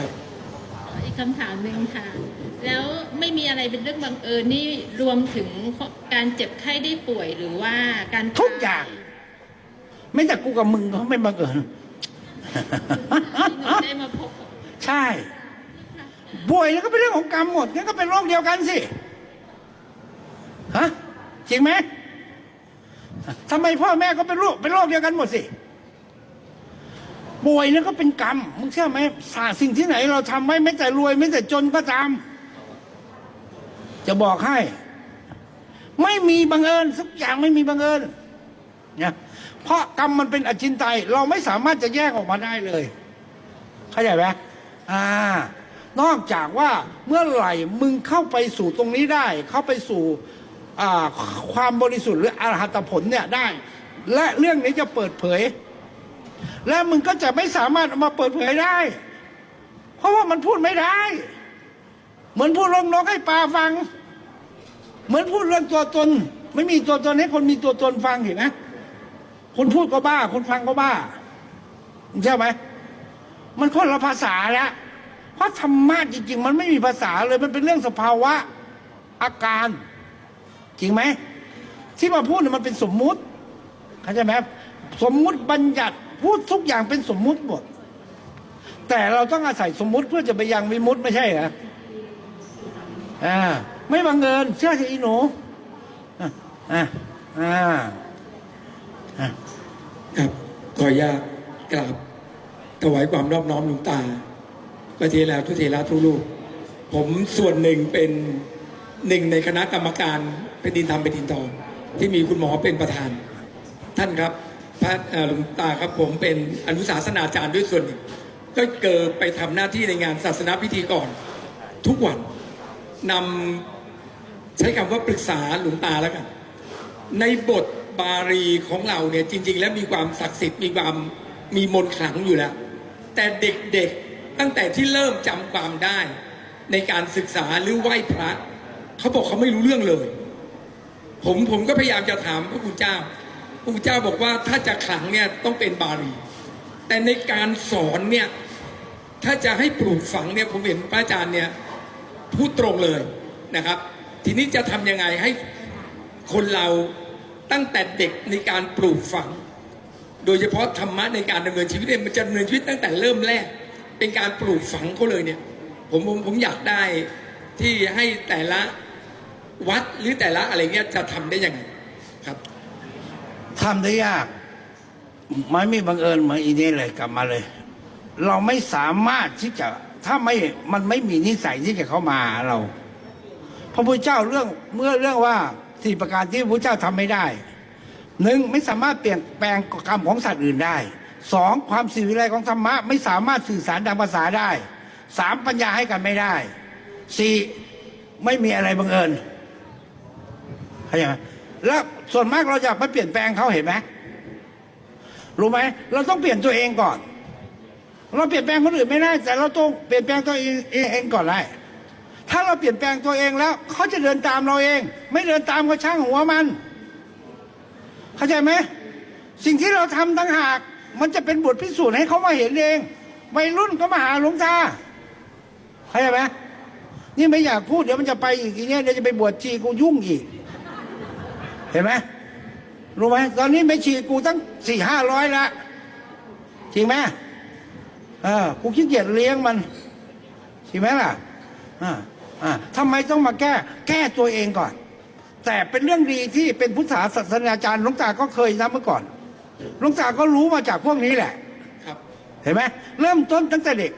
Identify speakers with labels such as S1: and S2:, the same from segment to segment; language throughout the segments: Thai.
S1: ครับ
S2: อีกคำถามหนึ่งค่ะ แล้วไม่มีอะไรเป็นเรื่องบังเอิญนี่รวมถึงการเจ็บไข้ได้ป่วยหรือว่าการ
S3: ทุกอย่าง ไม่แต่กูกับมึงเขาไม่บังเอิญ
S2: ที่หนูได้มาพบกับ
S3: ใช่ป่วยแล้วก็เป็นเรื่องของกรรมหมดงั้นก็เป็นโรคเดียวกันสิฮะจริงไหมทำไมพ่อแม่ก็เป็นโรคเป็นโรคเดียวกันหมดสิ ป่วยแล้วก็เป็นกรรมมึงเชื่อไหมสาสิ่งที่ไหน เราทำไว้ไม่แต่รวยไม่แต่จนก็ตาม จะบอกให้ ไม่มีบังเอิญสักอย่างไม่มีบังเอิญเนี่ยเพราะกรรมมันเป็นอจินไตยเราไม่สามารถจะแยกออกมาได้เลย เข้าใจไหมอ่านอกจากว่าเมื่อไหร่มึงเข้าไปสู่ตรงนี้ได้ เข้าไปสู่ความบริสุทธิ์หรืออรหัตผลเนี่ยได้ และเรื่องนี้จะเปิดเผย และมึงก็จะไม่สามารถเอามาเปิดเผยได้ เพราะว่ามันพูดไม่ได้ เหมือนพูดเรื่องนกให้ปลาฟัง เหมือนพูดเรื่องตัวตน ไม่มีตัวตนให้คนมีตัวตนฟังเห็นไหมคนพูดก็บ้า คนฟังก็บ้าใช่ไหมมันคนละภาษาแล้วเพราะธรรมะจริง ๆ มันไม่มีภาษาเลยมันเป็นเรื่องสภาวะอาการ จริงไหมที่มาพูดเนี่ยมันเป็นสมมุติเข้าใจไหมสมมุติบัญญัติ พูดทุกอย่างเป็นสมมุติหมด แต่เราต้องอาศัยสมมุติเพื่อจะไปยังวิมุติไม่ใช่เหรออ่า ไม่บังเอิญเชื่อสิอีหนูอ่าอ่าอ่า
S1: ครับขออนุญาตกราบถวายความนอบน้อมหลวงตาพระเทราทุเทระทุลูก ผมส่วนหนึ่งเป็นหนึ่งในคณะกรรมการแผ่นดินธรรมแผ่นดินทองที่มีคุณหมอเป็นประธาน ท่านครับ พระหลวงตาครับผมเป็นอนุสาสนาจารย์ด้วยส่วนหนึ่งก็เกิดไปทำหน้าที่ในงานศาสนาพิธีก่อน ทุกวันนำใช้คำว่าปรึกษาหลวงตาแล้วกัน ในบทบาลีของเราเนี่ยจริง ๆ แล้วมีความศักดิ์สิทธิ์มีความมีมนต์ขลังอยู่แล้ว แต่เด็กๆตั้งแต่ที่เริ่มจำความได้ ในการศึกษาหรือไหว้พระเขาบอกเขาไม่รู้เรื่องเลย ผมผมก็พยายามจะถามพระคุณเจ้า พระคุณเจ้าบอกว่าถ้าจะขลังเนี่ยต้องเป็นบาลี แต่ในการสอนเนี่ยถ้าจะให้ปลูกฝังเนี่ยผมเห็นพระอาจารย์เนี่ยพูดตรงเลยนะครับ ทีนี้จะทำยังไงให้คนเราตั้งแต่เด็กในการปลูกฝัง โดยเฉพาะธรรมะในการดำเนินชีวิตเนี่ยมันจะดำเนินชีวิตตั้งแต่เริ่มแรก เป็นการปลูกฝังเขาเลยเนี่ยผมผมผมอยากได้ที่ให้แต่ละวัดหรือแต่ละอะไรเงี้ยจะทำได้ยังไงครับ
S3: ทำได้ยากไม่มีบังเอิญเหมือนอีนี่เลยกลับมาเลย เราไม่สามารถที่จะถ้าไม่มันไม่มีนิสัยที่จะเข้ามาเรา พระพุทธเจ้าเรื่องเมื่อเรื่องว่าสี่ประการที่พระพุทธเจ้าทำไม่ได้หนึ่งไม่สามารถเปลี่ยนแปลงกรรมของสัตว์อื่นได้สองความสิวิไลของธรรมะ ไม่สามารถสื่อสารทางภาษาได้สามปัญญาให้กันไม่ได้สี่ไม่มีอะไรบังเอิญเข้าใจไหม แล้วส่วนมากเราอยากไปเปลี่ยนแปลงเขาเห็นไหมรู้ไหมเราต้องเปลี่ยนตัวเองก่อน เราเปลี่ยนแปลงคนอื่นไม่ได้แต่เราต้องเปลี่ยนแปลงตัวเองเองก่อนได้ถ้าเราเปลี่ยนแปลงตัวเองแล้วเขาจะเดินตามเราเอง ไม่เดินตามก็ช่างหัวมัน เข้าใจไหมสิ่งที่เราทำต่างหาก มันจะเป็นบทพิสูจน์ให้เขามาเห็นเองวัยรุ่นก็มาหาหลวงตาเข้าใจไหมนี่ไม่อยากพูดเดี๋ยวมันจะไปอีกทีเนี้ยเดี๋ยวจะไปบวชชีกูยุ่งอีก เห็นไหมรู้ไหมตอนนี้ไม่ชีกูตั้งสี่ห้าร้อยละจริงไหมเออกูขี้เกียจเลี้ยงมันจริงไหมล่ะอ่าอ่าทำไมต้องมาแก้ แก้ตัวเองก่อน แต่เป็นเรื่องดีที่เป็นพุทธศาสนาจารย์หลวงตาก็เคยทำเมื่อก่อนหลวงตาก็รู้มาจากพวกนี้แหละ
S1: ครับ
S3: เห็นไหมเริ่มต้นตั้งแต่เด็ก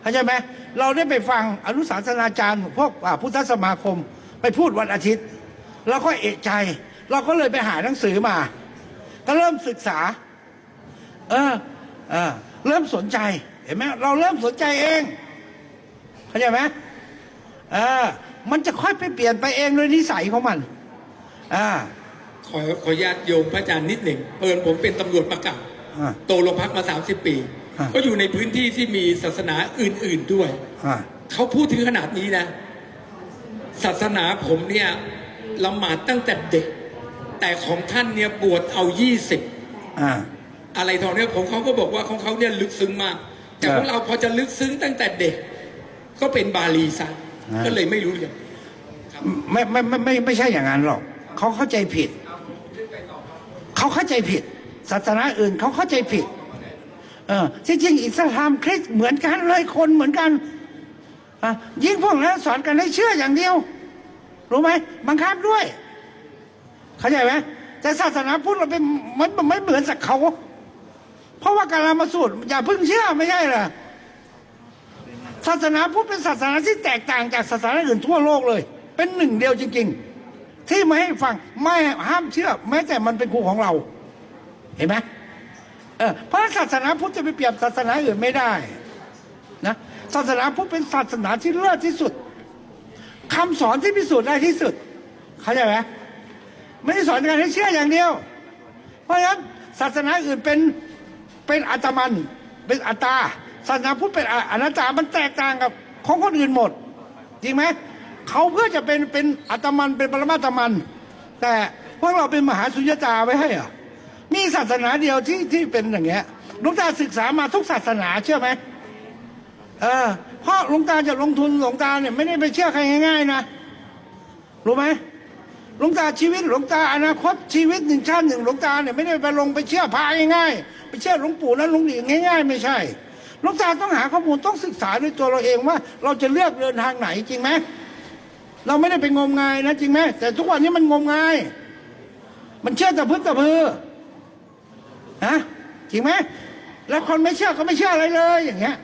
S3: เข้าใจไหมเราได้ไปฟังอนุสาสนาจารย์พวกอ่าพุทธสมาคม ไปพูดวันอาทิตย์ เราก็เอะใจ เราก็เลยไปหาหนังสือมา ก็เริ่มศึกษา เออเออเริ่มสนใจเห็นไหมเราเริ่มสนใจเองเข้าใจไหมเออมันจะค่อยไปเปลี่ยนไปเองโดยนิสัยของมันอ่า
S1: ขอขออนุญาตโยมพระอาจารย์นิดหนึ่งเปินผมเป็นตำรวจประกาศ
S3: อ่า
S1: โตโรงพักมา 30 ปี
S3: อ่า
S1: ก็อยู่ในพื้นที่ที่มีศาสนาอื่น ๆด้วย
S3: อ่า
S1: เขาพูดถึงขนาดนี้นะ ศาสนาผมเนี่ย ละหมาดตั้งแต่เด็ก แต่ของท่านเนี่ยบวชเอายี่สิบ
S3: อ่า
S1: อะไรทองเนี่ยผมเขาก็บอกว่าของเขาเนี่ยลึกซึ้งมาก แต่พวกเราพอจะลึกซึ้งตั้งแต่เด็ก ก็เป็นบาลีซะ
S3: อ่า
S1: ก็เลยไม่รู้เรื่อง
S3: ไม่ไม่ไม่ไม่ไม่ใช่อย่างนั้นหรอกเขาเข้าใจผิด เขาเข้าใจผิด ศาสนาอื่นเขาเข้าใจผิด เออจริงๆอิสลามคริสต์เหมือนกันเลยคนเหมือนกันอะยิ่งพวกนั้นสอนกันให้เชื่ออย่างเดียว รู้ไหมบังคับด้วย เข้าใจไหมแต่ศาสนาพุทธเราเป็นมันไม่เหมือนสักเขา เพราะว่าการละมาสูตรอย่าเพิ่งเชื่อไม่ใช่เหรอศาสนาพุทธเป็นศาสนาที่แตกต่างจากศาสนาอื่นทั่วโลกเลย เป็นหนึ่งเดียวจริง ๆ ที่ไม่ให้ฟังไม่ห้ามเชื่อ แม้แต่มันเป็นครูของเรา เห็นไหมเออเพราะศาสนาพุทธจะไปเปรียบศาสนาอื่นไม่ได้นะศาสนาพุทธเป็นศาสนาที่เลิศที่สุด คำสอนที่พิสูจน์ได้ที่สุด เข้าใจไหมไม่ได้สอนกันให้เชื่ออย่างเดียว เพราะฉะนั้นศาสนาอื่นเป็นเป็นอัตมัน เป็นอัตตาศาสนาพุทธเป็นอนัตตามันแตกต่างกับของคนอื่นหมด จริงไหมเขาเพื่อจะเป็นเป็นอัตมันเป็นปรมาตมัน แต่พวกเราเป็นมหาสุญญตาไว้ให้เหรอมีศาสนาเดียวที่ที่เป็นอย่างเงี้ยลุงตาศึกษามาทุกศาสนาเชื่อไหม เออเพราะหลุงตาจะลงทุนหลวงตาเนี่ยไม่ได้ไปเชื่อใครง่ายๆนะรู้ไหมหลวงตาชีวิตหลวงตาอนาคตชีวิตหนึ่งชาติหนึ่งหลวงตาเนี่ยไม่ได้ไปลงไปเชื่อพาง่ายๆไปเชื่อหลวงปู่นั้นหลวงปู่ง่าย ๆ ไม่ใช่หลวงตาต้องหาข้อมูลต้องศึกษาด้วยตัวเราเองว่า เราจะเลือกเดินทางไหนจริงไหมเราไม่ได้ไปงมงายนะจริงไหมแต่ทุกวันนี้มันงมงาย มันเชื่อแต่พึ่งแต่พือฮะจริงไหมแล้วคนไม่เชื่อก็ไม่เชื่ออะไรเลยอย่างเงี้ย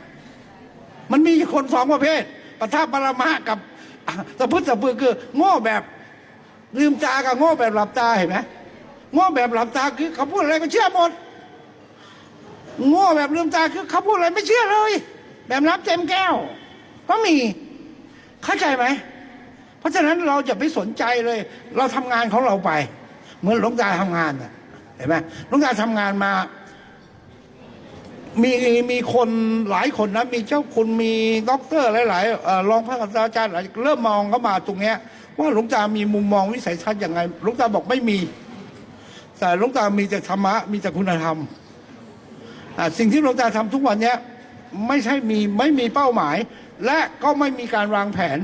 S3: มันมีคนสองประเภทปทัปรมะกับอะตะพึ่งตะพือคือ โง่แบบลืมตากับโง่แบบหลับตาเห็นไหมโง่แบบหลับตาคือเขาพูดอะไรก็เชื่อหมด โง่แบบลืมตาคือเขาพูดอะไรไม่เชื่อเลย แบบน้ำเต็มแก้ว ก็มีเข้าใจไหมเพราะฉะนั้นเราจะไปสนใจเลย เราทำงานของเราไป เหมือนหลวงตาทำงานน่ะเห็นไหมหลวงตาทำงานมา มีมีคนหลายคนนะ มีเจ้าคุณมีด็อกเตอร์หลายๆเอ่อรองพระอาจารย์หลายเริ่มมองเข้ามาตรงเนี้ย ว่าหลวงตามีมุมมองวิสัยทัศน์ยังไงหลวงตาบอกไม่มี แต่หลวงตามีแต่ธรรมะมีแต่คุณธรรมอ่าสิ่งที่หลวงตาทำทุกวันเนี้ยไม่ใช่มีไม่มีเป้าหมาย และก็ไม่มีการวางแผน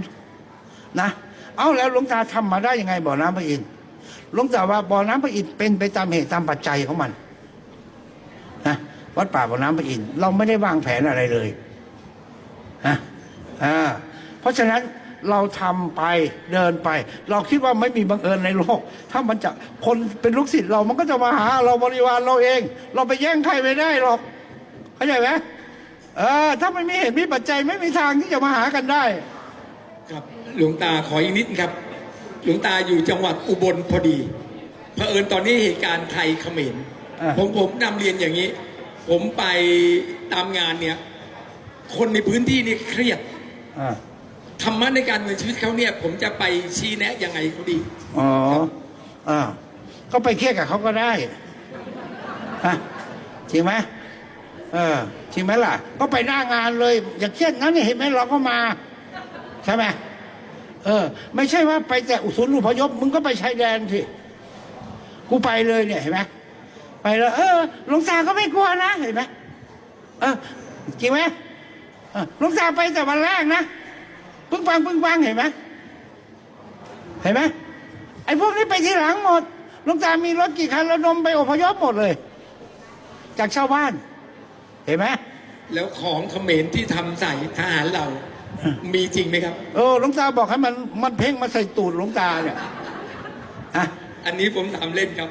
S3: นะ เอาแล้วหลวงตาทำมาได้ยังไงบ่อน้ำพระอินทร์หลวงตาว่าบ่อน้ำพระอินทร์เป็นไปตามเหตุตามปัจจัยของมัน วัดป่าบ่อน้ำพระอินทร์เราไม่ได้วางแผนอะไรเลยนะอ่าเพราะฉะนั้นเราทำไปเดินไป เราคิดว่าไม่มีบังเอิญในโลก ถ้ามันจะคนเป็นลูกศิษย์เรามันก็จะมาหาเราบริวารเราเอง เราไปแย่งใครไม่ได้หรอกเข้าใจไหมเออถ้าไม่มีเหตุมีปัจจัยไม่มีทางที่จะมาหากันได้
S1: ครับหลวงตาขออีกนิดครับ หลวงตาอยู่จังหวัดอุบลพอดีเผอิญตอนนี้เหตุการณ์ไทยเขมร
S3: อ่า
S1: ผมผมนำเรียนอย่างนี้ ผมไปตามงานเนี่ย คนในพื้นที่นี่เครียด
S3: อ่า
S1: ธรรมะในการเมืองชีวิตเขาเนี่ย ผมจะไปชี้แนะยังไงเขาดี
S3: อ๋ออ่าก็ไปเครียดกับเขาก็ได้ฮะจริงไหมเออจริงไหมล่ะ ก็ไปหน้างานเลย อย่าเครียดนั้นเนี่ยเห็นไหมเราก็มา ใช่ไหมเออ ไม่ใช่ว่าไปแต่อุสุนย์อพยพมึงก็ไปชายแดนสิกูไปเลยเนี่ยเห็นไหม ไปแล้วเออหลวงตาก็ไม่กลัวนะเห็นไหมเออจริงไหมเออหลวงตาไปแต่วันแรกนะปึ้งปังปึ้งปังเห็นไหมเห็นไหมไอ้พวกนี้ไปทีหลังหมดหลวงตามีรถกี่คันระดมไปอพยพหมดเลย จากชาวบ้าน เห็นไหม
S1: แล้วของเขมรที่ทำใส่ทหารเรา มีจริงไหมครับ
S3: เออหลวงตาบอกให้มันมันเพ่งมาใส่ตูดหลวงตาเนี่ยอะ
S1: อันนี้ผมถามเล่นครับ